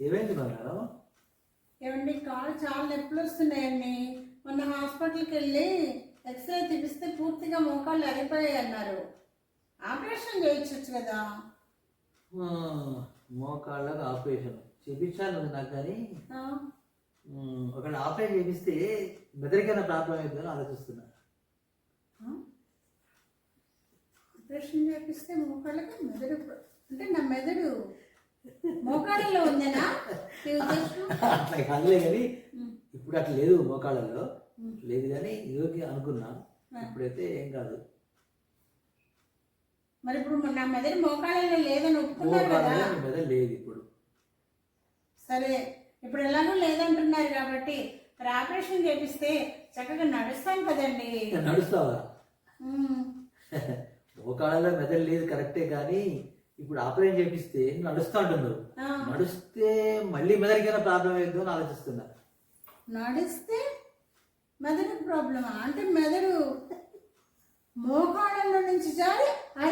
ఏమైంది బంగారం? ఏమండి కాళ్ళు చాలా నొప్పులు వస్తున్నాయండి. మొన్న హాస్పిటల్కి వెళ్ళి ఎక్స్రే తీపిస్తే పూర్తిగా మోకాళ్ళు అరిపోయాయి అన్నారు. ఆపరేషన్ చేయించవచ్చు కదా. మోకాళ్ళకు ఆపరేషన్. చేపించాలి ఉంది నాకు కానీ ఒకవేళ ఆపరేషన్ చేపిస్తే మెదరికైనా ప్రాబ్లం అవుతుందని ఆలోచిస్తున్నా? ఆపరేషన్ చేపిస్తే మోకాళ్ళకి మెదడు అంటే నా మెదడు మోకాళ్ళలో ఉందేనా? అట్లా కాదులే కానీ ఇప్పుడు అట్లా లేదు మోకాళ్ళలో. లేదు కానీ ఇదివరకు అనుకున్నా. ఇప్పుడైతే ఏం కాదు. మరి ఇప్పుడు నా మెదడు మోకాళ్ళలో లేదని ఒప్పుకున్నారు కదా? మెదడు లేదు ఇప్పుడు. సరే ఇప్పుడు ఎలాగో లేదంటున్నారు కాబట్టి మరి ఆపరేషన్ చేపిస్తే చక్కగా నడుస్తాం కదండి. నడుస్తావా? మోకాళ్ళలో మెదడు లేదు కరెక్టే కానీ ఇప్పుడు ఆపరేషన్ చేపిస్తే నడుస్తా ఆ, నడుస్తే మళ్ళీ మెదడికైనా ప్రాబ్లం అవుతుందో అని ఆలోచిస్తున్నా. నడిస్తే మెదడు ప్రాబ్లమా? అంటే మెదడు మోకాళ్ళలో నుంచి జారి అరికాళ్ళలోకి